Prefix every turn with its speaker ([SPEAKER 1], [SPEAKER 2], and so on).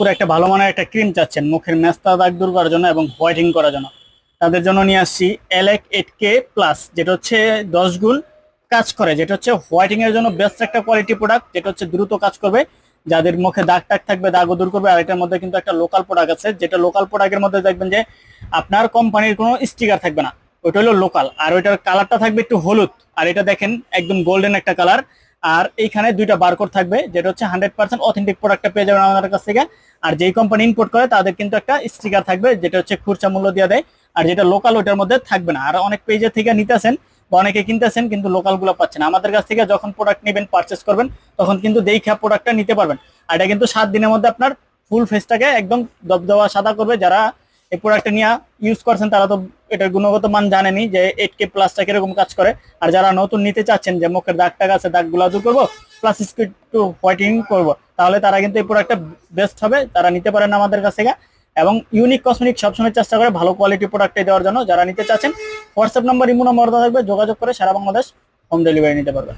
[SPEAKER 1] আপুর একটা ভালো মানের একটা ক্রিম চাচ্ছেন মুখের মেস্তা দাগ দূর করার জন্য এবং হোয়াইটিং করার জন্য। তাদের জন্য নিয়ে আসছি এলেক এইট কে প্লাস যেটা হচ্ছে দশ গুণ কাজ করে, যেটা হচ্ছে হোয়াইটিং এর জন্য বেস্ট একটা কোয়ালিটি প্রোডাক্ট যেটা হচ্ছে দ্রুত কাজ করবে, যাদের মুখে দাগ টাগ থাকবে, দাগও দূর করবে, আর এটার মধ্যে কিন্তু একটা লোকাল প্রোডাক্ট আছে, যেটা লোকাল প্রোডাক্টের মধ্যে দেখবেন যে আপনার কোম্পানির কোনো স্টিকার থাকবে না, ওইটা হলো লোকাল আর ওইটার কালারটা থাকবে একটু হলুদ, আর এটা দেখেন একদম গোল্ডেন একটা কালার আর এইখানে দুইটা বারকোড থাকবে, যেটা হচ্ছে হান্ড্রেড পার্সেন্ট অথেন্টিক প্রোডাক্টটা পেয়ে যাবেন আমাদের কাছ থেকে। আর যেই কোম্পানি ইম্পোর্ট করে, তাদের কিন্তু একটা স্টিকার থাকবে, যেটা হচ্ছে খুরচা মূল্য দিয়ে দেয়। আর যেটা লোকাল ওটার মধ্যে থাকবে না। আর অনেক পেজে থেকে নিতেছেন বা অনেকে কিনতেছেন, কিন্তু লোকালগুলো পাচ্ছেন আমাদের কাছ থেকে যখন প্রোডাক্ট নেবেন পারচেস করবেন, তখন কিন্তু দেখা প্রোডাক্টটা নিতে পারবেন। আর এটা কিন্তু সাত দিনের মধ্যে আপনার ফুল ফেসটাকে একদম দবদবা সাদা করবে। যারা এই প্রোডাক্টটা নিয়ে ইউজ করছেন, তারা তো এটার গুণগত মান জানেনি যে এইট কে প্লাসটা কীরকম কাজ করে। আর যারা নতুন নিতে চাচ্ছেন যে মুখের দাগ টাগ আছে দাগগুলো দূর করব প্লাস একটু হোয়াইটিং করব, তাহলে তারা কিন্তু এই প্রোডাক্টটা বেস্ট হবে, তারা নিতে পারেন আমাদের কাছ থেকে। এবং ইউনিক কসমেটিক সবসময় চেষ্টা করে ভালো কোয়ালিটি প্রোডাক্টে দেওয়ার জন্য। যারা নিতে চাচ্ছেন হোয়াটসঅ্যাপ নাম্বার ইমো নাম্বার থাকবে, যোগাযোগ করে সারা বাংলাদেশ হোম ডেলিভারি নিতে পারবে